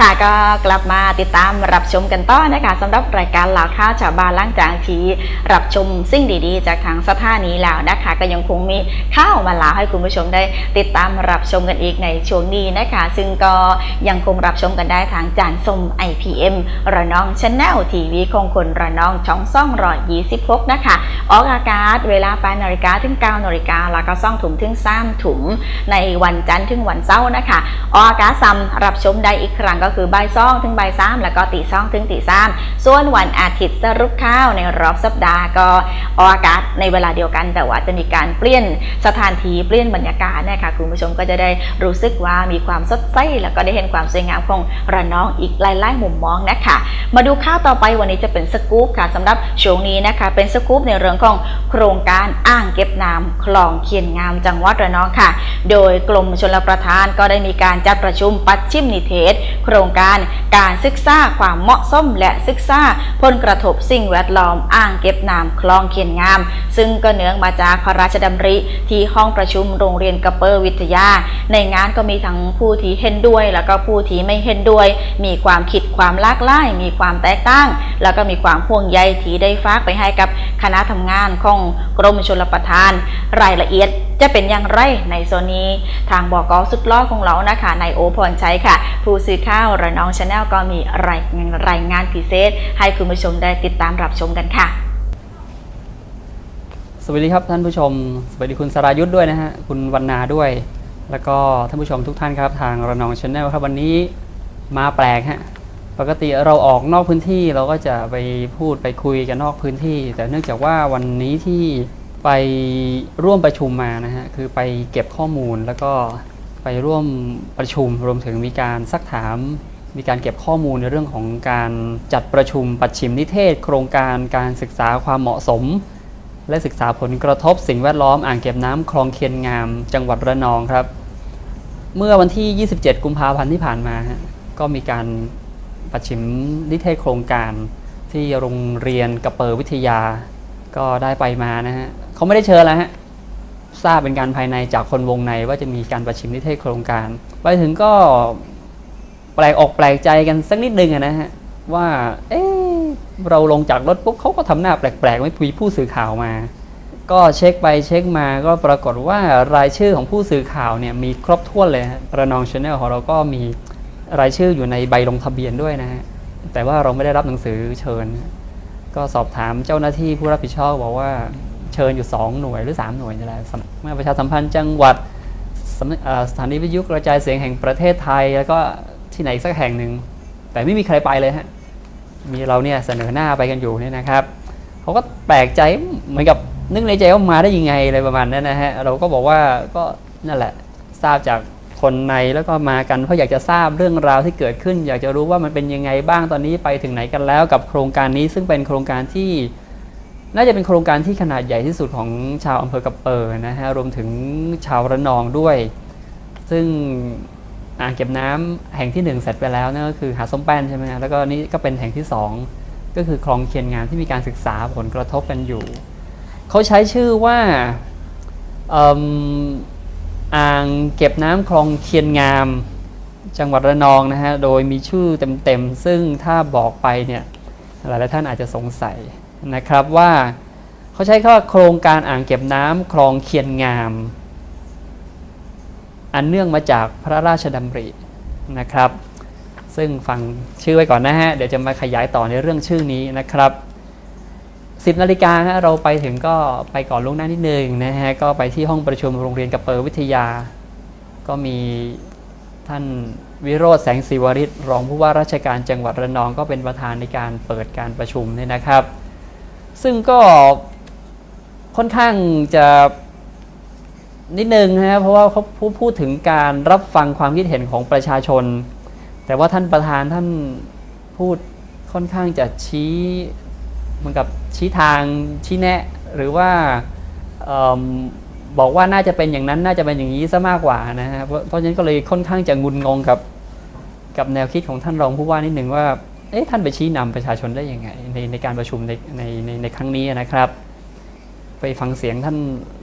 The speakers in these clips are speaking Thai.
ค่ะก็กลับมาติดตามรับชมกันต่อนะคะสำหรับรายการเหล่าข้าวชาวบ้านล้างจางทีรับชมสิ่งดีๆ จากทางสถานีแล้วนะคะ ก็ยังคงมีข้าวมาลาให้คุณผู้ชมได้ติดตามรับชมกันอีกในช่วงนี้นะคะ ซึ่งก็ยังคงรับชมกันได้ทางจานสม IPM ระนองชแนลทีวีของคนระนองช่องซ่องรอยยี่สิบหกนะคะออกอากาศเวลา8นาฬิกาถึง9นาฬิกาแล้วก็ซ่องถุงถึง3ถุงในวันจันทร์ถึงวันเสาร์นะคะออกอากาศซ้ำรับชมได้อีกครั้งก็คือบ่ายสองถึงบ่ายสามแล้วก็ตีสองถึงตีสามส่วนวันอาทิตย์สรุปข้าวในรอบสัปดาห์ก็ออกอากาศในเวลาเดียวกัน แต่ว่าจะมีการเปลี่ยนสถานที่เปลี่ยนบรรยากาศนะคะคุณผู้ชมก็จะได้รู้สึกว่ามีความสดใสแล้วก็ได้เห็นความสวยงามของระนองอีกหลายๆมุมมองนะคะ มาดูข้าวต่อไปวันนี้จะเป็นสกู๊ปค่ะสำหรับช่วงนี้นะคะ เป็นสกู๊ปในเรื่องของโครงการอ่างเก็บน้ำคลองเคียนงามจังหวัดระนองค่ะ โดยกรมชลประทานก็ได้มีการจัดประชุมปัดชิมนิเทศ โครงการ การศึกษาความเหมาะสมและศึกษาผลกระทบสิ่งแวดล้อมอ่างเก็บน้ำคลองเคียนงาม ซึ่งก็เนื่องมาจากพระราชดำริที่ห้องประชุมโรงเรียนกระเปอร์วิทยา ในงานก็มีทั้งผู้ที่เห็นด้วย แล้วก็ผู้ที่ไม่เห็นด้วย มีความคิดความหลากหลายมีความแตกต่าง แล้วก็มีความห่วงใยที่ได้ฝากไปให้กับคณะทำงานของกรมชลประทาน รายละเอียด จะเป็นอย่างไรในโซนนี้ ทางบอกสุดล้อของเรานะคะนายโอพรชัยค่ะ ผู้สื่อข่าวระนองชาแนลก็มีรายงานรายงานพิเศษ ให้คุณผู้ชมได้ติดตามรับชมกันค่ะ สวัสดีครับท่านผู้ชม สวัสดีคุณสรายุทธ์ด้วยนะฮะคุณวันนาด้วย แล้วก็ท่านผู้ชมทุกท่านครับทางระนองชาแนลครับวันนี้มาแปลกฮะปกติเราออกนอกพื้นที่เราก็จะไปพูดไปคุยกันนอกพื้นที่ แต่เนื่องจากว่าวันนี้ที่ ไปร่วมประชุมมานะฮะคือไปเก็บข้อมูลแล้วก็ไปร่วมประชุมรวมถึงมีการซักถาม มีการเก็บข้อมูลในเรื่องของการจัดประชุมปัดชิมนิเทศ โครงการการศึกษาความเหมาะสม และศึกษาผลกระทบสิ่งแวดล้อมอ่างเก็บน้ำคลองเคียนงาม จังหวัดระนองครับ เมื่อวันที่ 27 กุมภาพันธ์ที่ผ่านมาก็มีการประชิมนิเทศโครงการที่โรงเรียนกระเปอร์วิทยาก็ได้ไปมานะฮะ เขาไม่ได้เชิญแล้วฮะทราบเป็นการภายในจากคนวงในว่าจะมีการประชิมนิเทศโครงการ ไปถึงก็แปลกออกแปลกใจกันสักนิดนึงนะฮะว่า เอ๊เราลงจากรถปุ๊บเขาก็ทำหน้าแปลกๆ ไม่มีผู้สื่อข่าวมา ก็เช็คไปเช็คมาก็ปรากฏว่ารายชื่อของผู้สื่อข่าวเนี่ยมีครบถ้วนเลยฮะระนองชาแนลของเราก็มีรายชื่ออยู่ในใบลงทะเบียนด้วยนะฮะแต่ว่าเราไม่ได้รับหนังสือเชิญ ก็สอบถามเจ้าหน้าที่ผู้รับผิดชอบบอกว่า เชิญอยู่ 2 หน่วยหรือ 3 หน่วยนี่แหละสำนักประชาสัมพันธ์จังหวัดสสถานีวิทยุกระจายเสียงแห่งประเทศไทย แล้วก็ที่ไหนอีกสักแห่งหนึ่ง แต่ไม่มีใครไปเลยฮะมีเราเนี่ยเสนอหน้าไปกันอยู่เนี่ยนะครับเขาก็แปลกใจเหมือนกับนึกในใจว่ามาได้ยังไงอะไรประมาณนั้นนะฮะเราก็บอกว่าก็นั่นแหละทราบจากคนในแล้วก็มากันเพราะอยากจะทราบเรื่องราวที่เกิดขึ้น อยากจะรู้ว่ามันเป็นยังไงบ้างตอนนี้ไปถึงไหนกันแล้วกับโครงการนี้ซึ่งเป็นโครงการที่ น่าจะเป็นโครงการที่ขนาดใหญ่ที่สุดของชาวอำเภอกระเปอร์นะฮะรวมถึงชาวระนองด้วย ซึ่งอ่างเก็บน้ำแห่งที่หนึ่งเสร็จไปแล้วนั่นก็คือหาส้มแป้นใช่ไหมแล้วก็นี่ก็เป็นแห่งที่สองก็คือคลองเคียนงามที่มีการศึกษาผลกระทบกันอยู่ เขาใช้ชื่อว่าเอิ่มอ่างเก็บน้ำคลองเคียนงาม จังหวัดระนองนะฮะโดยมีชื่อเต็มๆซึ่งถ้าบอกไปเนี่ยหลายๆท่านอาจจะสงสัย นะครับว่าเขาใช้คำว่าโครงการอ่างเก็บน้ำคลองเคียนงาม อันเนื่องมาจากพระราชดำรินะครับ ซึ่งฟังชื่อไว้ก่อนนะฮะ เดี๋ยวจะมาขยายต่อในเรื่องชื่อนี้นะครับ10นาฬิกาฮะเราไปถึงก็ไปก่อนล่วงหน้านิดนึงนะฮะก็ไปที่ห้องประชุมโรงเรียนกระเปอร์วิทยา ก็มีท่านวิโรธแสงศิวริศรองผู้ว่าราชการจังหวัดระนองก็เป็นประธานในการเปิดการประชุมเนี่ยนะครับ ซึ่งก็ค่อนข้างจะนิดนึงนะฮะเพราะว่าเขาพูดพูดถึงการรับฟังความคิดเห็นของประชาชน แต่ว่าท่านประธานท่านพูดค่อนข้างจะชี้เหมือนกับชี้ทางชี้แนะ หรือว่าเอบอกว่าน่าจะเป็นอย่างนั้นน่าจะเป็นอย่างนี้ซะมากกว่านะฮะเพราะเพราะฉะนั้นก็เลยค่อนข้างจะงุนงงกับกับแนวคิดของท่านรองผู้ว่านิดหนึ่งว่า เอ๊ะท่านไปชี้นำประชาชนได้ยังไงในในการประชุมในในในในครั้งนี้นะครับ ไปฟังเสียงท่าน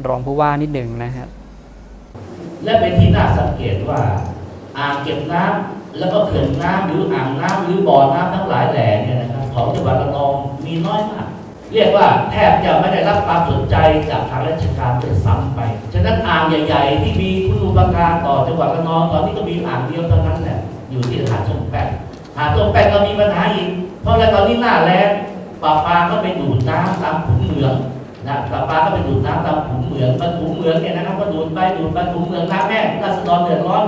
รองผู้ว่านิดหนึ่งนะฮะและเป็นที่น่าสังเกตว่าอ่างเก็บน้ำแล้วก็เขื่อนน้ำหรืออ่างน้ำหรือบ่อน้ำทั้งหลายแหล่เนี่ยนะครับของจังหวัดระนองมีน้อยมาก เรียกว่าแทบจะไม่ได้รับความสนใจจากทางราชการเลยซ้ำไป ฉะนั้นอ่างใหญ่ ๆ ที่มีคุณูปการต่อจังหวัดระนองตอนนี้ก็มีอ่างเดียวเท่านั้นแหละอยู่ที่หาดส้มแป้น หาดส้มแป้นก็มีปัญหาอีก เพราะแล้วตอนนี้หน้าแล้งปลาปลาก็ไปดูดน้ำตามขุมเหมืองนะปลาปลาก็ไปดูดน้ำตามขุมเหมืองมันขุมเหมืองเนี่ยนะครับก็ดูดไปดูดไปขุมเหมืองน้ำแห้งราษฎรเดือดร้อน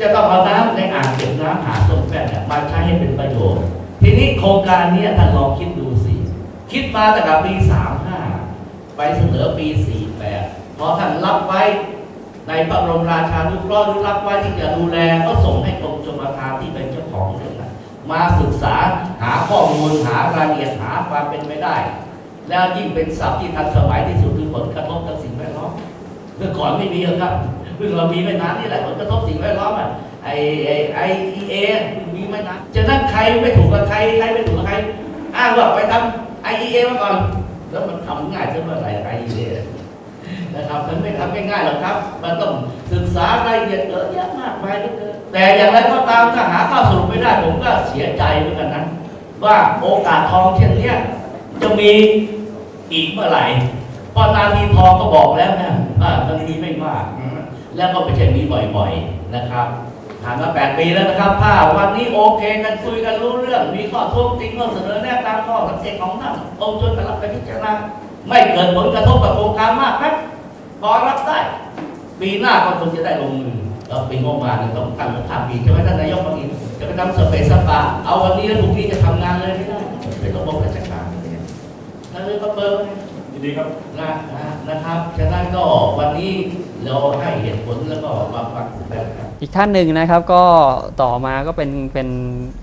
จะต้องเอาน้ำในอ่างเก็บน้ำหาส้มแป้นเนี่ยมาใช้ให้เป็นประโยชน์ ทีนี้โครงการนี้ท่านลองคิดดูสิ คิดมาตั้งแต่ปี 35 ไปเสนอปี 48 พอท่านรับไว้ในพระบรมราชานุเคราะห์หรือรับไว้ที่จะดูแลก็ส่งให้กรมชลประทานที่เป็นเจ้าของเรื่อง มาศึกษาหาข้อมูลหารายละเอียดหาความเป็นไปได้ แล้วยิ่งเป็นศัพท์ที่ทันสมัยที่สุดคือผลกระทบต่อสิ่งแวดล้อมเมื่อก่อนไม่มีครับเพิ่งเรามีไม่นานนี่แหละผลกระทบสิ่งแวดล้อมอะไอไอไอเอมีไม่นานจะนั่นใครไม่ถูกกับใครใครไม่ถูกกับใครอ้างว่าไปทำ IEA มาก่อน แล้วมันทำง่ายซะเมื่อไหร่ นะครับมันไม่ทำง่ายๆหรอกครับ มันต้องศึกษารายละเอียดเยอะแยะมากมายเลือเกินแต่อย่างไรก็ตามถ้าหาข้อสรุปไม่ได้ผมก็เสียใจเหมือนกันนะว่าโอกาสทองเช่นเนี้ยจะมีอีกเมื่อไหร่พราะนาทีทองก็บอกแล้วนะว่านาทีไม่มากแล้วก็ไม่ใช่มีบ่อยๆนะครับผ่านมาแปดปีแล้วนะครับถ้าวันนี้โอเคกันคุยกันรู้เรื่อง มีข้อท้วงติงข้อเสนอแนะตามข้อสังเกตของท่านองค์ชนแต่รับไปพิจารณาไม่เกิดผลกระทบกับโครงการมากครับ พอรับได้ ปีหน้าก็คงจะได้ลงมือเราปีงบประมาณเนี่ยต้องตั้งข้ามปีใช่ไหมท่านนายกเมื่อกี้จะไปทำสเปซสปาเอาวันนี้แล้วพรุ่งนี้จะทำงานเลยไม่ได้เป็นระบบราชการเนี่ยนั่นเลยก็เปิดยินดีครับนะนะนะครับฉะนั้นก็วันนี้เราให้เหตุผลแล้วก็มาฟังแบบครับอีกท่านหนึ่งนะครับก็ต่อมาก็เป็นเป็น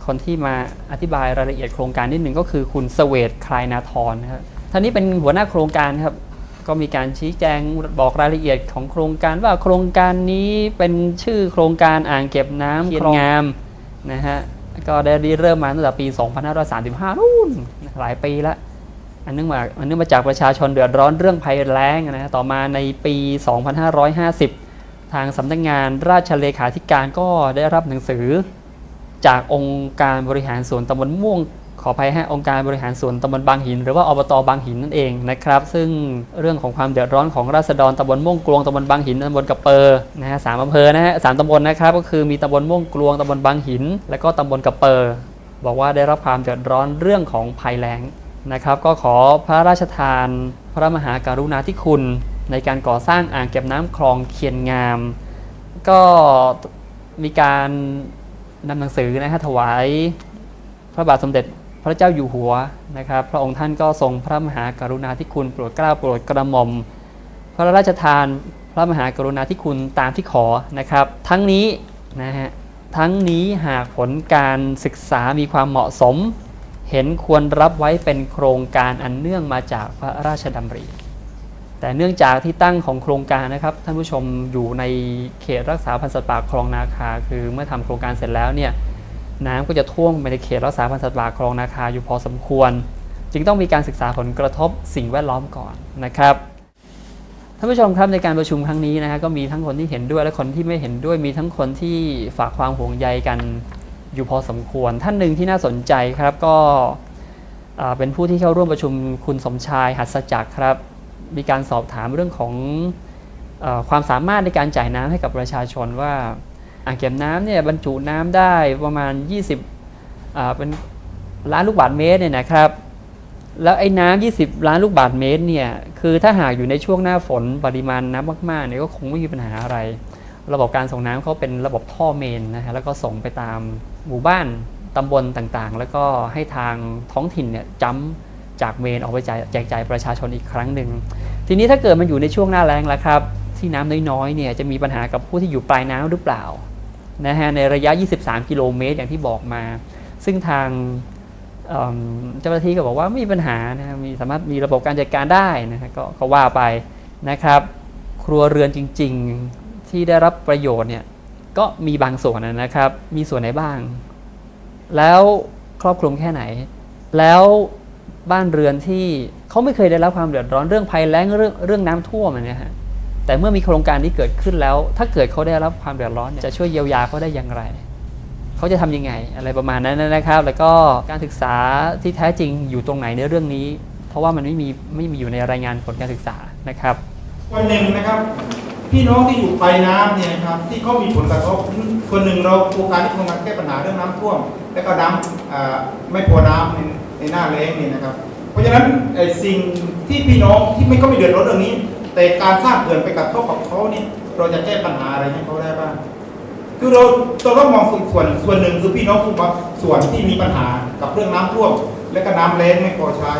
คนที่มาอธิบายรายละเอียดโครงการนิดหนึ่งก็คือคุณสเวตคลายนาทรนะครับท่านนี้เป็นหัวหน้าโครงการครับ ก็มีการชี้แจงบอกรายละเอียดของโครงการว่าโครงการนี้เป็นชื่อโครงการอ่างเก็บน้ำเคียนงามนะฮะก็ได้เริ่มมาตั้งแต่ปี 2535นู่นหลายปีแล้วอันเนื่องมาอันเนื่องมาจากประชาชนเดือดร้อนเรื่องภัยแล้งนะฮะต่อมาในปี 2550 ทางสำนักงานราชเลขาธิการก็ได้รับหนังสือ จากองค์การบริหารส่วนตำบลม่วง ขออภัยฮะองค์การบริหารส่วนตำบลบางหิน หรือว่าอบตบางหินนั่นเองนะครับซึ่งเรื่องของความเดือดร้อนของราษฎรตำบลม่วงกลวงตำบลบางหินตำบลกระเปอร์นะฮะสามอำเภอนะฮะสามตำบลนะครับก็คือมีตำบลม่วงกลวงตำบลบางหิน และก็ตำบลกระเปอร์บอกว่าได้รับความเดือดร้อนเรื่องของภัยแล้งนะครับ ก็ขอพระราชทาน พระมหากรุณาธิคุณ ในการก่อสร้างอ่างเก็บน้ำคลองเคียนงาม ก็มีการนำหนังสือนะฮะถวาย พระบาทสมเด็จ พระเจ้าอยู่หัวนะครับ พระองค์ท่านก็ทรงพระมหากรุณาธิคุณโปรดเกล้าโปรดกระหม่อม พระราชทานพระมหากรุณาธิคุณตามที่ขอนะครับ ทั้งนี้นะฮะทั้งนี้หากผลการศึกษามีความเหมาะสม เห็นควรรับไว้เป็นโครงการอันเนื่องมาจากพระราชดำริแต่เนื่องจากที่ตั้งของโครงการนะครับ ท่านผู้ชมอยู่ในเขตรักษาพันธุ์สัตว์ป่าคลองนาคา คือเมื่อทำโครงการเสร็จแล้วเนี่ย น้ำก็จะท่วมไปในเขตรักษาพันธุ์สัตว์ป่าคลองนาคาอยู่พอสมควร จึงต้องมีการศึกษาผลกระทบสิ่งแวดล้อมก่อนนะครับท่านผู้ชมครับในการประชุมครั้งนี้นะฮะก็มีทั้งคนที่เห็นด้วยและคนที่ไม่เห็นด้วยมีทั้งคนที่ฝากความห่วงใยกันอยู่พอสมควร ท่านหนึ่งที่น่าสนใจครับก็เป็นผู้ที่เข้าร่วมประชุมคุณสมชายหัสจักรครับ มีการสอบถามเรื่องของอความสามารถในการจ่ายน้ำให้กับประชาชนว่า อ่างเก็บน้ำเนี่ยบรรจุน้ำได้ประมาณ 20อ่าเป็นล้านลูกบาศก์เมตรเนี่ยนะครับแล้วไอ้น้ำ20 ล้านลูกบาศก์เมตรเนี่ยคือถ้าหากอยู่ในช่วงหน้าฝนปริมาณน้ำมากๆเนี่ยก็คงไม่มีปัญหาอะไร ระบบการส่งน้ำเขาเป็นระบบท่อเมนนะฮะแล้วก็ส่งไปตามหมู่บ้านตำบลต่างๆ แล้วก็ให้ทางท้องถิ่นเนี่ยจ้ำจากเมนออกไปจ่ายแจกจ่ายประชาชนอีกครั้งหนึ่งทีนี้ถ้าเกิดมันอยู่ในช่วงหน้าแล้งแล้วครับที่น้ำน้อยๆเนี่ยจะมีปัญหากับผู้ที่อยู่ปลายน้ำหรือเปล่า นะฮะในระยะ 23 กิโลเมตรอย่างที่บอกมา ซึ่งทางเจ้าหน้าที่ก็บอกว่าไม่มีปัญหานะฮะมีสามารถมีระบบการจัดการได้นะฮะก็ก็ว่าไปนะครับ ครัวเรือนจริง ๆที่ได้รับประโยชน์เนี่ยก็มีบางส่วนนะครับ มีส่วนไหนบ้าง แล้วครอบคลุมแค่ไหน แล้วบ้านเรือนที่เขาไม่เคยได้รับความเดือดร้อนเรื่องภัยแล้งเรื่องเรื่องน้ำท่วมเนี่ยฮะ แต่เมื่อมีโครงการที่เกิดขึ้นแล้ว ถ้าเกิดเขาได้รับความเดือดร้อนเนี่ยจะช่วยเยียวยาเขาได้อย่างไร เขาจะทำยังไงอะไรประมาณนั้นนะครับ แล้วก็การศึกษาที่แท้จริงอยู่ตรงไหนในเรื่องนี้ เพราะว่ามันไม่มีไม่มีอยู่ในรายงานผลการศึกษานะครับวันหนึ่งนะครับพี่น้องที่อยู่ปลายน้ำเนี่ยครับที่เขามีผลกระทบส่วนหนึ่งเราโครงการที่โครงการแก้ปัญหาเรื่องน้ำท่วม และก็น้ำอ่าไม่พอน้ำในในหน้าแล้งเนี่ยนะครับ เพราะฉะนั้นสิ่งที่พี่น้องที่ไม่ก็ไม่เดือดร้อนเรื่องนี้ แต่การสร้างเขื่อนไปกระทบกับเขานี่เราจะแก้ปัญหาอะไรให้เขาได้บ้างคือเราเราต้องมองส่วนส่วนหนึ่งคือพี่น้องบางส่วนที่มีปัญหากับเรื่องน้ำท่วม และก็น้ำแล้งไม่พอใช้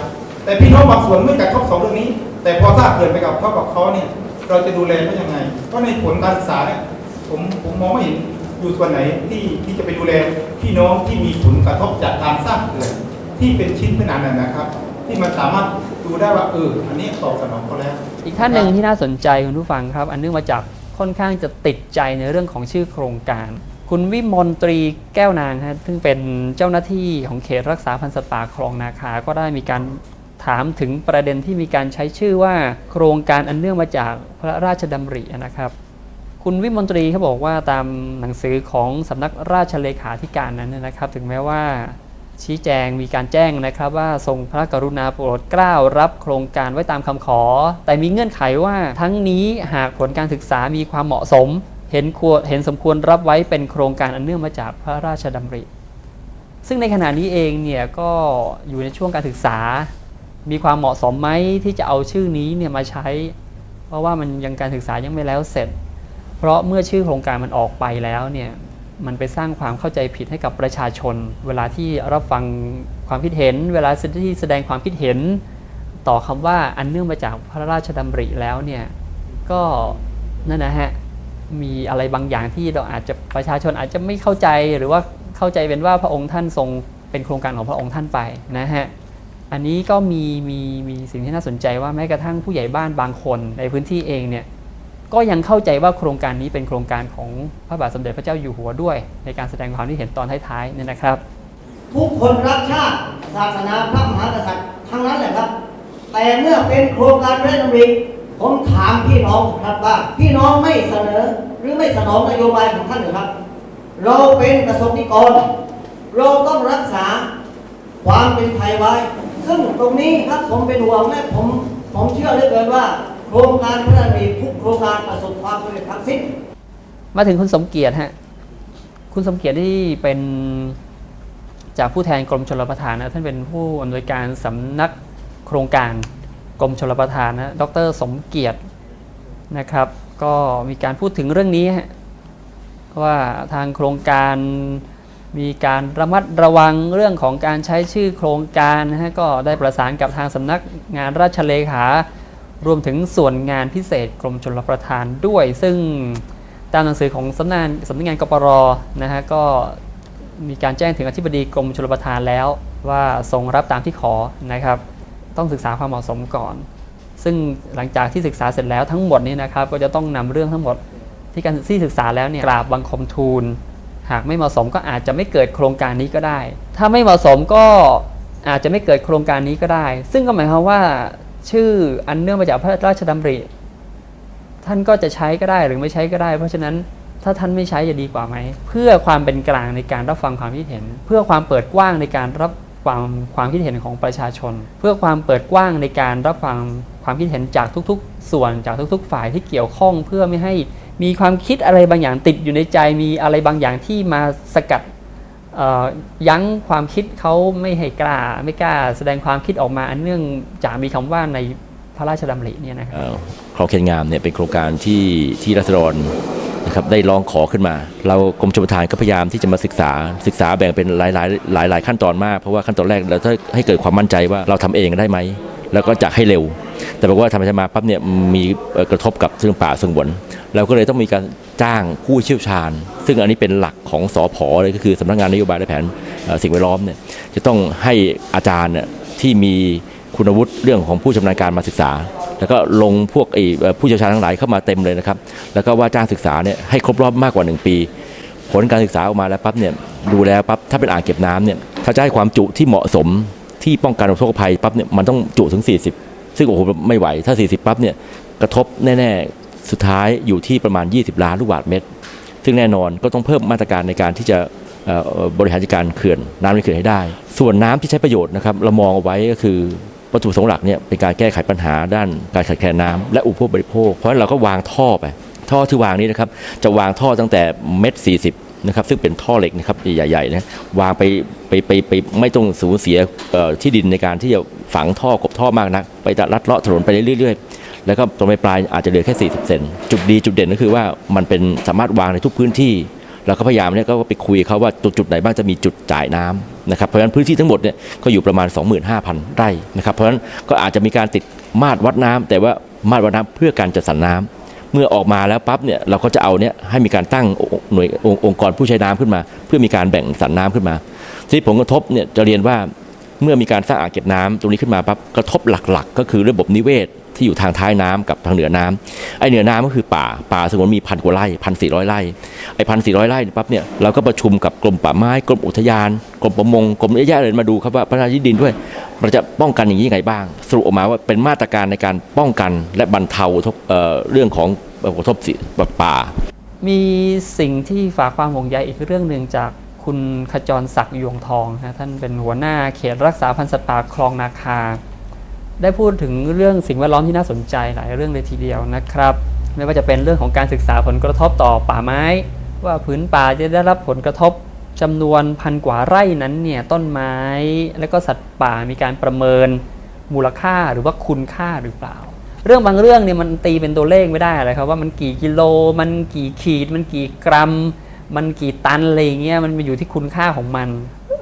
แต่พี่น้องบางส่วนไม่กระทบสองเรื่องนี้ แต่พอถ้าเกิดไปกับเขากับเขาเนี่ย เราจะดูแลเขายังไง เพราะในผลการศึกษาเนี่ยผมผมมองไม่เห็นอยู่ส่วนไหนที่ที่จะไปดูแลพี่น้องที่มีผลกระทบจากการสร้างเขื่อนที่เป็นชิ้นเป็นอันนั้นนะครับ ที่มันสามารถ ดูได้ว่าเอออันนี้ตอบสนองเขาแล้วอีกท่านหนึ่งที่น่าสนใจคุณผู้ฟังครับ อันเนื่องมาจากค่อนข้างจะติดใจในเรื่องของชื่อโครงการ คุณวิมลตรีแก้วนางฮะซึ่งเป็นเจ้าหน้าที่ของเขตรักษาพันธุ์สัตว์ป่าคลองนาคา ก็ได้มีการถามถึงประเด็นที่มีการใช้ชื่อว่า โครงการอันเนื่องมาจากพระราชดำรินะครับคุณวิมลตรีเขาบอกว่าตามหนังสือของสำนักราชเลขาธิการนั้นเนยนะครับ ถึงแม้ว่า ชี้แจงมีการแจ้งนะครับว่าทรงพระกรุณาโปรดเกล้ารับโครงการไว้ตามคำขอ แต่มีเงื่อนไขว่าทั้งนี้หากผลการศึกษามีความเหมาะสม เห็นควรเห็นสมควรรับไว้เป็นโครงการอันเนื่องมาจากพระราชดำริ ซึ่งในขณะนี้เองเนี่ยก็อยู่ในช่วงการศึกษา มีความเหมาะสมไหมที่จะเอาชื่อนี้เนี่ยมาใช้ เพราะว่ามันยังการศึกษายังไม่แล้วเสร็จ เพราะเมื่อชื่อโครงการมันออกไปแล้วเนี่ย มันไปสร้างความเข้าใจผิดให้กับประชาชน เวลาที่รับฟังความคิดเห็น เวลาที่แสดงความคิดเห็น ต่อคำว่าอันเนื่องมาจากพระราชดำริแล้วเนี่ยก็นั่นนะฮะมีอะไรบางอย่างที่เราอาจจะประชาชนอาจจะไม่เข้าใจหรือว่าเข้าใจเป็นว่าพระองค์ท่านทรงเป็นโครงการของพระองค์ท่านไปนะฮะอันนี้ก็มีมีมีสิ่งที่น่าสนใจว่าแม้กระทั่งผู้ใหญ่บ้านบางคนในพื้นที่เองเนี่ย ก็ยังเข้าใจว่าโครงการนี้เป็นโครงการของพระบาทสมเด็จพระเจ้าอยู่หัวด้วย ในการแสดงความคิดเห็นตอนท้ายๆเนี่ยนะครับ ทุกคนรักชาติศาสนาพระมหากษัตริย์ทั้งนั้นแหละครับ แต่เมื่อเป็นโครงการพระราชดำริผมถามพี่น้องครับว่าพี่น้องไม่เสนอ หรือไม่สนองนโยบายของท่านหรือครับ เราเป็นประสบนิกร เราต้องรักษาความเป็นไทยไว้ ซึ่งตรงนี้ครับผมเป็นห่วงและผมผมเชื่อเหลือเกินว่า โครงการพระราชดำริทุกโครงการประสบความสำเร็จทั้งสิ้น มาถึงคุณสมเกียรติฮะ คุณสมเกียรติที่เป็นจากผู้แทนกรมชลประทานนะท่านเป็นผู้อำนวยการสำนักโครงการกรมชลประทานนะดรสมเกียรตินะครับ ก็มีการพูดถึงเรื่องนี้ฮะว่าทางโครงการมีการระมัดระวังเรื่องของการใช้ชื่อโครงการนะฮะก็ได้ประสานกับทางสำนักงานราชเลขา รวมถึงส่วนงานพิเศษกรมชลประทานด้วย ซึ่งตามหนังสือของสำนักงานสำนักงานกปรนะฮะก็มีการแจ้งถึงอธิบดีกรมชลประทานแล้ว ว่าทรงรับตามที่ขอนะครับ ต้องศึกษาความเหมาะสมก่อน ซึ่งหลังจากที่ศึกษาเสร็จแล้วทั้งหมดนี้นะครับ ก็จะต้องนำเรื่องทั้งหมดที่การที่ศึกษาแล้วเนี่ยกราบบังคมทูล หากไม่เหมาะสมก็อาจจะไม่เกิดโครงการนี้ก็ได้ ถ้าไม่เหมาะสมก็อาจจะไม่เกิดโครงการนี้ก็ได้ ซึ่งก็หมายความว่า ชื่ออันเนื่องมาจากพระราชดำริ ท่านก็จะใช้ก็ได้หรือไม่ใช้ก็ได้ เพราะฉะนั้นถ้าท่านไม่ใช้จะดีกว่าไหม เพื่อความเป็นกลางในการรับฟังความคิดเห็น เพื่อความเปิดกว้างในการรับฟังความคิดเห็นของประชาชน เพื่อความเปิดกว้างในการรับฟังความคิดเห็นจากทุกๆ ส่วนจากทุก ๆ ฝ่ายที่เกี่ยวข้องเพื่อไม่ให้มีความคิดอะไรบางอย่างติดอยู่ในใจมีอะไรบางอย่างที่มาสกัด ยั้งความคิดเขาไม่ให้กล้า ไม่กล้า แสดงความคิดออกมาอันเนื่องจากมีคำว่าในพระราชดำริเนี่ยนะครับเอ่อคลองเคนงามเนี่ยเป็นโครงการที่ที่รัษฎรนะครับได้ร้องขอขึ้นมา เรากรมชลประทานก็พยายามที่จะมาศึกษาศึกษาแบ่งเป็นหลายหลายหลายหลายขั้นตอนมาก เพราะว่าขั้นตอนแรกเราต้องให้เกิดความมั่นใจว่าเราทำเองได้ไหม แล้วก็จะให้เร็ว แต่บอกว่าทำไปทำมาปั๊บเนี่ยมีกระทบกับซึ่งป่าสงวนเราก็เลยต้องมีการจ้างผู้เชี่ยวชาญ ซึ่งอันนี้เป็นหลักของสอพอเลยก็คือสำนักงานนโยบายและแผนสิ่งแวดล้อมเนี่ยจะต้องให้อาจารย์เนี่ยที่มีคุณวุฒิเรื่องของผู้ชำนาญการมาศึกษา แล้วก็ลงพวกไอ้ผู้เชี่ยวชาญทั้งหลายเข้ามาเต็มเลยนะครับ แล้วก็ว่าจ้างศึกษาเนี่ยให้ครบรอบมากกว่า 1 ปี ผลการศึกษาออกมาแล้วปั๊บเนี่ยดูแล้วปั๊บถ้าเป็นอ่างเก็บน้ำเนี่ยถ้าจะให้ความจุที่เหมาะสมที่ป้องกันอุทกภัยปั๊บเนี่ยมันต้องจุถึง 40 ซึ่งโอ้โหไม่ไหวถ้า 40 ปั๊บเนี่ยกระทบแน่ๆ สุดท้ายอยู่ที่ประมาณ 20 ล้านลูกบาศก์เมตร ซึ่งแน่นอนก็ต้องเพิ่มมาตรการในการที่จะบริหารจัดการเขื่อนน้ำในเขื่อนให้ได้ ส่วนน้ำที่ใช้ประโยชน์นะครับเรามองเอาไว้ก็คือวัตถุประสงค์หลักเนี่ยเป็นการแก้ไขปัญหาด้านการขาดแคลนน้ำและอุปโภคบริโภค เพราะฉะนั้นเราก็วางท่อไป ท่อที่วางนี้นะครับจะวางท่อตั้งแต่เม็ดสี่สิบ นะครับซึ่งเป็นท่อเหล็กนะครับใหญ่ๆนะวางไปไปไปไปไม่ต้องสูญเสียที่ดินในการที่จะฝังท่อกบท่อมากนัก ไปจะลัดเลาะถนนไปเรื่อยๆ แล้วก็ตรงปลายอาจจะเหลือแค่ 40 เซนจุดดีจุดเด่นก็คือว่ามันเป็นสามารถวางในทุกพื้นที่เราก็พยายามเนี่ยก็ไปคุยเขาว่าตรงจุดไหนบ้างจะมีจุดจ่ายน้ำนะครับเพราะฉะนั้นพื้นที่ทั้งหมดเนี่ยก็อยู่ประมาณ 25,000 ไร่นะครับเพราะฉะนั้นก็อาจจะมีการติดมาตรวัดน้ำแต่ว่ามาตรวัดน้ำเพื่อการจัดสรรน้ำ เมื่อออกมาแล้วปั๊บเนี่ยเราก็จะเอาเนี่ยให้มีการตั้งหน่วยองค์องค์กรผู้ใช้น้ำขึ้นมา เพื่อมีการแบ่งสรรน้ำขึ้นมา ที่ผลกระทบเนี่ยจะเรียนว่าเมื่อมีการสร้างอ่างเก็บน้ำตรงนี้ขึ้นมาปั๊บกระทบหลักๆ ก็คือระบบนิเวศ ที่อยู่ทางท้ายน้ำกับทางเหนือน้ำไอ้เหนือน้ำก็คือป่าป่าสงวนมีพันกว่าไร่พันสี่ร้อยไร่ไอ้พันสี่ร้อยไร่ปั๊บเนี่ยเราก็ประชุมกับกรมป่าไม้กรมอุทยาน กรมประมงกรมเยอะแยะเลยมาดูครับว่าพัฒนาที่ดินด้วยเราจะป้องกันอย่างนี้ยังไงบ้าง สรุปออกมาว่าเป็นมาตรการในการป้องกันและบรรเทาทเเรื่องของผลกระทบสิป่า มีสิ่งที่ฝากความห่วงใยอีกเรื่องหนึ่งจากคุณขจรศักดิ์ยวงทองนะท่านเป็นหัวหน้าเขตรักษาพันธุ์สัตว์ป่าคลองนาคา ได้พูดถึงเรื่องสิ่งแวดล้อมที่น่าสนใจหลายเรื่องเลยทีเดียวนะครับ ไม่ว่าจะเป็นเรื่องของการศึกษาผลกระทบต่อป่าไม้ ว่าผืนป่าจะได้รับผลกระทบจำนวนพันกว่าไร่นั้นเนี่ยต้นไม้ และก็สัตว์ป่ามีการประเมินมูลค่าหรือว่าคุณค่าหรือเปล่า เรื่องบางเรื่องเนี่ยมันตีเป็นตัวเลขไม่ได้เลยครับว่ามันกี่กิโล มันกี่ขีด มันกี่กรัม มันกี่ตันอะไรอย่างเงี้ยมันอยู่ที่คุณค่าของมัน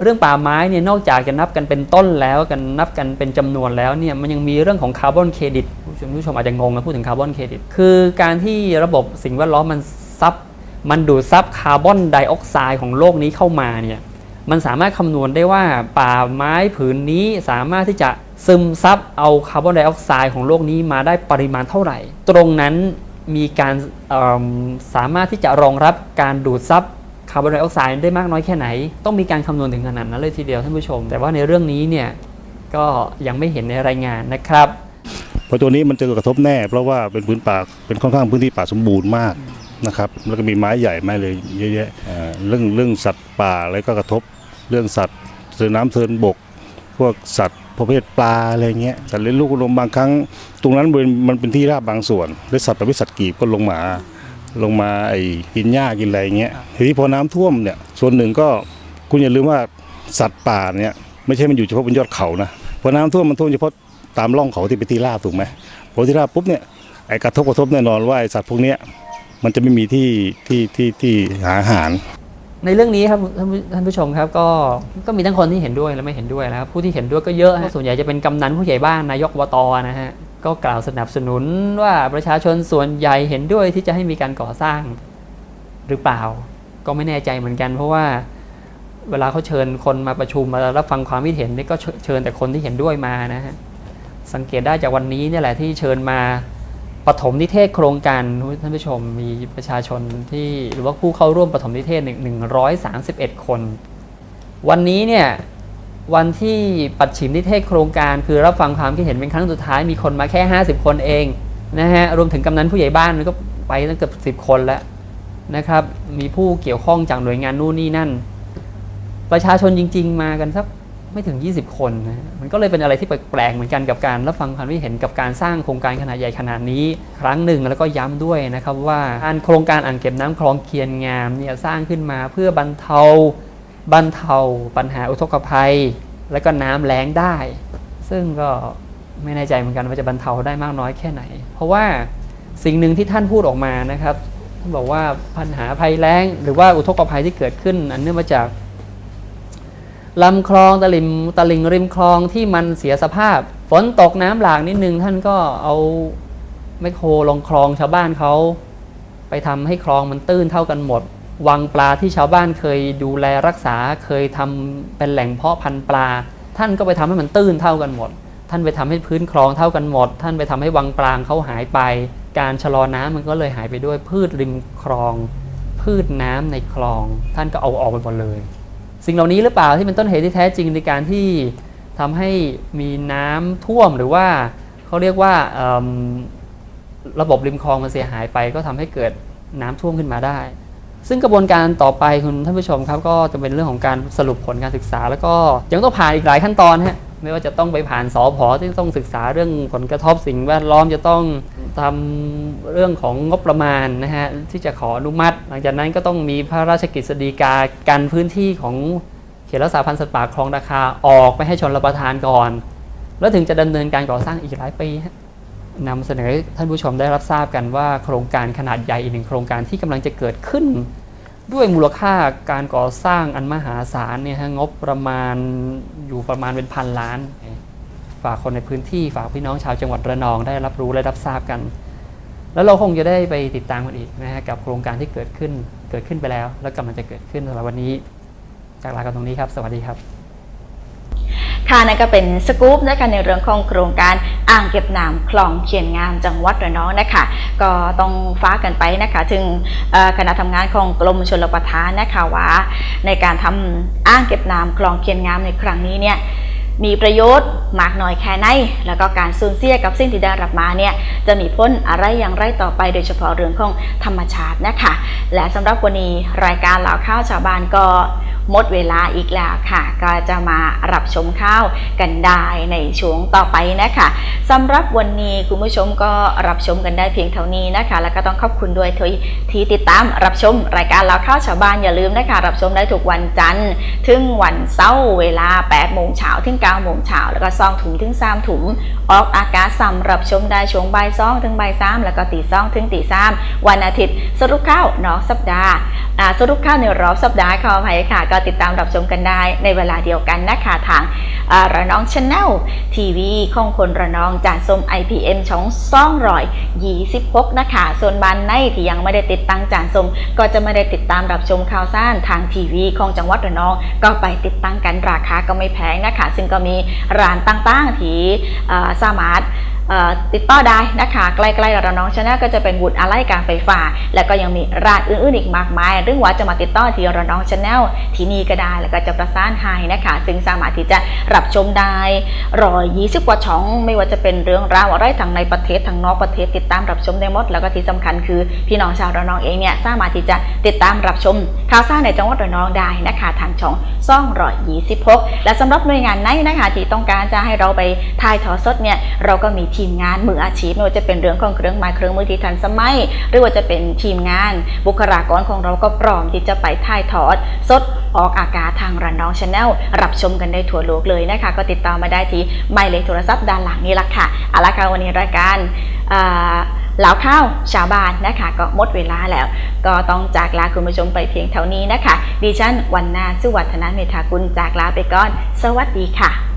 เรื่องป่าไม้เนี่ยนอกจากจะนับกันเป็นต้นแล้วกันนับกันเป็นจำนวนแล้วเนี่ยมันยังมีเรื่องของคาร์บอนเครดิตผู้ชมผู้ชมอาจจะงงนะพูดถึงคาร์บอนเครดิตคือการที่ระบบสิ่งแวดล้อมมันซับมันดูดซับคาร์บอนไดออกไซด์ของโลกนี้เข้ามาเนี่ยมันสามารถคำนวณได้ว่าป่าไม้ผืนนี้สามารถที่จะซึมซับเอาคาร์บอนไดออกไซด์ของโลกนี้มาได้ปริมาณเท่าไหร่ ตรงนั้นมีการสามารถที่จะรองรับการดูดซับ คาร์บอนไดออกไซด์ได้มากน้อยแค่ไหน ต้องมีการคำนวณถึงขนาดนั้นเลยทีเดียวท่านผู้ชม แต่ว่าในเรื่องนี้เนี่ยก็ยังไม่เห็นในรายงานนะครับ เพราะตัวนี้มันจะกระทบแน่ เพราะว่าเป็นพื้นป่าเป็นค่อนข้างพื้นที่ป่าสมบูรณ์มากนะครับแล้วก็มีไม้ใหญ่ไม้เลยเยอะแยะเอ่อเรื่องเรื่องสัตว์ป่าอะไรก็กระทบเรื่องสัตว์เสือน้ำเสือบก พวกสัตว์ประเภทปลาอะไรเงี้ยสัตว์เลี้ยงลูกลมบางครั้ง ตรงนั้นเป็นมันเป็นที่ราบบางส่วนและสัตว์ประเภทสัตว์กีบก็ลงมา ลงมาไอ้กินหญ้ากินอะไรเงี้ยทีนี้พอน้ำท่วมเนี่ยส่วนหนึ่งก็คุณอย่าลืมว่าสัตว์ป่าเนี่ยไม่ใช่มันอยู่เฉพาะบนยอดเขานะพอน้ำท่วมมันท่วมเฉพาะตามร่องเขาที่เป็นที่ราบถูกไหมพอที่ราบปุ๊บเนี่ยไอ้กระทบกระทบแน่นอนว่าไอ้สัตว์พวกเนี้ยมันจะไม่มีที่ที่ที่ที่หาอาหาร ในเรื่องนี้ครับท่านผู้ท่านผู้ชมครับก็ก็มีทั้งคนที่เห็นด้วยและไม่เห็นด้วยนะครับผู้ที่เห็นด้วยก็เยอะฮะส่วนใหญ่จะเป็นกำนันผู้ใหญ่บ้านนายกอบตนะฮะ ก็กล่าวสนับสนุนว่าประชาชนส่วนใหญ่เห็นด้วยที่จะให้มีการก่อสร้างหรือเปล่า ก็ไม่แน่ใจเหมือนกัน เพราะว่าเวลาเขาเชิญคนมาประชุมมารับฟังความคิดเห็นนี่ก็เชิญแต่คนที่เห็นด้วยมานะฮะสังเกตได้จากวันนี้นี่แหละที่เชิญมาปฐมนิเทศโครงการท่านผู้ชมมีประชาชนที่หรือว่าผู้เข้าร่วมปฐมนิเทศหนึ่งร้อยสาสิบเอ็ดคน วันนี้เนี่ย วันที่ปัดฉิมนิเทศโครงการ คือรับฟังความคิดเห็นเป็นครั้งสุดท้ายมีคนมาแค่ 50 คนเองนะฮะรวมถึงกำนันผู้ใหญ่บ้านมันก็ไปตั้งเกือบสิบคนแล้วนะครับ มีผู้เกี่ยวข้องจากหน่วยงานนู่นนี่นั่น ประชาชนจริง ๆ มากันสักไม่ถึง 20 คนนะมันก็เลยเป็นอะไรที่แปลกๆเหมือนกันกับการรับฟังความคิดเห็นกับการสร้างโครงการขนาดใหญ่ขนาดนี้ ครั้งหนึ่งแล้วก็ย้ำด้วยนะครับว่าการโครงการอ่างเก็บน้ำคลองเคียนงามเนี่ยสร้างขึ้นมาเพื่อบรรเทา บรรเทาปัญหาอุทกภัย และก็น้ำแล้งได้ ซึ่งก็ไม่แน่ใจเหมือนกันว่าจะบรรเทาได้มากน้อยแค่ไหน เพราะว่าสิ่งหนึ่งที่ท่านพูดออกมานะครับท่านบอกว่าปัญหาภัยแล้ง หรือว่าอุทกภัยที่เกิดขึ้น อันเนื่องมาจากลำคลองตลิมตลิงริมคลองที่มันเสียสภาพ ฝนตกน้ำหลากนิดนึงท่านก็เอาไมโครลงคลองชาวบ้านเขาไปทำให้คลองมันตื้นเท่ากันหมด วังปลาที่ชาวบ้านเคยดูแลรักษาเคยทำเป็นแหล่งเพาะพันธุ์ปลา ท่านก็ไปทำให้มันตื้นเท่ากันหมด ท่านไปทำให้พื้นคลองเท่ากันหมด ท่านไปทำให้วังปลางเขาหายไป การชะลอน้ำมันก็เลยหายไปด้วยพืชริมคลอง พืชน้ำในคลอง ท่านก็เอาออกไปหมดเลย สิ่งเหล่านี้หรือเปล่าที่เป็นต้นเหตุที่แท้จริงในการที่ทำให้มีน้ำท่วมหรือว่าเขาเรียกว่าระบบริมคลองมันเสียหายไป ก็ทำให้เกิดน้ำท่วมขึ้นมาได้ ซึ่งกระบวนการต่อไปคุณท่านผู้ชมครับก็จะเป็นเรื่องของการสรุปผลการศึกษา แล้วก็ยังต้องผ่านอีกหลายขั้นตอนฮะไม่ว่าจะต้องไปผ่านสอพอที่ต้องศึกษาเรื่องผลกระทบสิ่งแวดล้อมจะต้องทำเรื่องของงบประมาณนะฮะที่จะขออนุมัติ หลังจากนั้นก็ต้องมีพระราชกฤษฎีกาการพื้นที่ของเขตรักษาพันธุ์สัตว์ป่าคลองราคาออกไปให้ชนรับประทานก่อน แล้วถึงจะดำเนินการก่อสร้างอีกหลายปีฮะ นำเสนอท่านผู้ชมได้รับทราบกันว่าโครงการขนาดใหญ่อีกหนึ่งโครงการที่กำลังจะเกิดขึ้น ด้วยมูลค่าการก่อสร้างอันมหาศาลเนี่ยฮะงบประมาณอยู่ประมาณเป็นพันล้าน ฝากคนในพื้นที่ฝากพี่น้องชาวจังหวัดระนองได้รับรู้และรับทราบกัน แล้วเราคงจะได้ไปติดตามกันอีกนะฮะกับโครงการที่เกิดขึ้นเกิดขึ้นไปแล้ว แล้วกำลังจะเกิดขึ้นสำหรับวันนี้จากลากันตรงนี้ครับ สวัสดีครับ ค่ะนั่นก็เป็นสกู๊ปนะคะในเรื่องของโครงการอ่างเก็บน้ำคลองเขียนงามจังหวัดระนองนะคะก็ต้องฟ้ากันไปนะคะถึงคณะทำงานของกรมชลประทานนะคะว่าในการทำอ่างเก็บน้ำคลองเขียนงามในครั้งนี้เนี่ยมีประโยชน์มากน้อยแค่ไหน แล้วก็การสูญเสียกับสิ่งที่ได้รับมาเนี่ยจะมีพ้นอะไรอย่างไรต่อไป โดยเฉพาะเรื่องของธรรมชาตินะคะ และสำหรับวันนี้รายการเหล่าข้าวชาวบ้านก็ หมดเวลาอีกแล้วค่ะ ก็จะมารับชมข้าวกันได้ในช่วงต่อไปนะคะสำหรับวันนี้คุณผู้ชมก็รับชมกันได้เพียงเท่านี้นะคะ แล้วก็ต้องขอบคุณด้วยที่ติดตามรับชมรายการเราข้าวชาวบ้านอย่าลืมนะคะ รับชมได้ทุกวันจันทร์ถึงวันเสาร์เวลา8โมงเช้าถึง9โมงเช้าแล้วก็ซองถุงถึง3ถุงออกอากาศสำหรับชมได้ช่วงบ่ายสองถึงบ่ายสามแล้วก็ตีสองถึงตีสามวันอาทิตย์สรุปข้าวนอกสัปดาห์สรุปข่าวในรอบสัปดาห์ขออภัยค่ะก็ติดตามรับชมกันได้ในเวลาเดียวกันนะคะทางระนองชแนลทีวีของคนระนองจานส้ม IPM ช่องซ่องรอย26นะคะ ส่วนบ้านในที่ยังไม่ได้ติดตั้งจานส้มก็จะไม่ได้ติดตามรับชมข่าวสารทางทีวีของจังหวัดระนอง ก็ไปติดตั้งกันราคาก็ไม่แพงนะคะ ซึ่งก็มีร้านต่างๆที่อ่าสามารถ ติดต่อได้นะคะใกล้ๆเระนองชาแนลก็จะเป็นวุฒิอะไรการไฟฟ้า แล้วก็ยังมีร้านอื่นๆอีกมากมายหรือว่าจะมาติดต่อที่เระนองชาแนลที่นี่ก็ได้แล้วก็จะประสานให้นะคะ ซึ่งสามารถที่จะรับชมได้รอยยี่สิบกว่าช่อง ไม่ว่าจะเป็นเรื่องราวอะไรทางในประเทศทางนอกประเทศติดตามรับชมได้หมดแล้วก็ที่สำคัญคือพี่น้องชาวระนองเองเนี่ยสามารถที่จะติดตามรับชมข่าวสารในจังหวัดระนองได้นะคะทางช่องซ่องรอยยี่สิบหกและสำหรับหน่วยงานไหนนะคะที่ต้องการจะให้เราไปถ่ายทอดสดเนี่ยเราก็มีทีทีมงานมืออาชีพไม่ว่าจะเป็นเรื่องของเครื่องไม้เครื่องมือที่ทันสมัย หรือว่าจะเป็นทีมงาน บุคลากรของเราก็พร้อมที่จะไปถ่ายทอด สดออกอากาศทางระนนองชาแนลรับชมกันได้ทั่วโลกเลยนะคะ ก็ติดต่อมาได้ที่หมายเลขโทรศัพท์ด้านหลังนี้ละค่ะเอาละค่ะวันนี้รายการเหลาข้าวชาวบ้านนะคะ ก็หมดเวลาแล้ว ก็ต้องจากลาคุณผู้ชมไปเพียงเท่านี้นะคะ ดิฉันวันนาสุวัฒนาเมธากุลจากลาไปก่อน สวัสดีค่ะ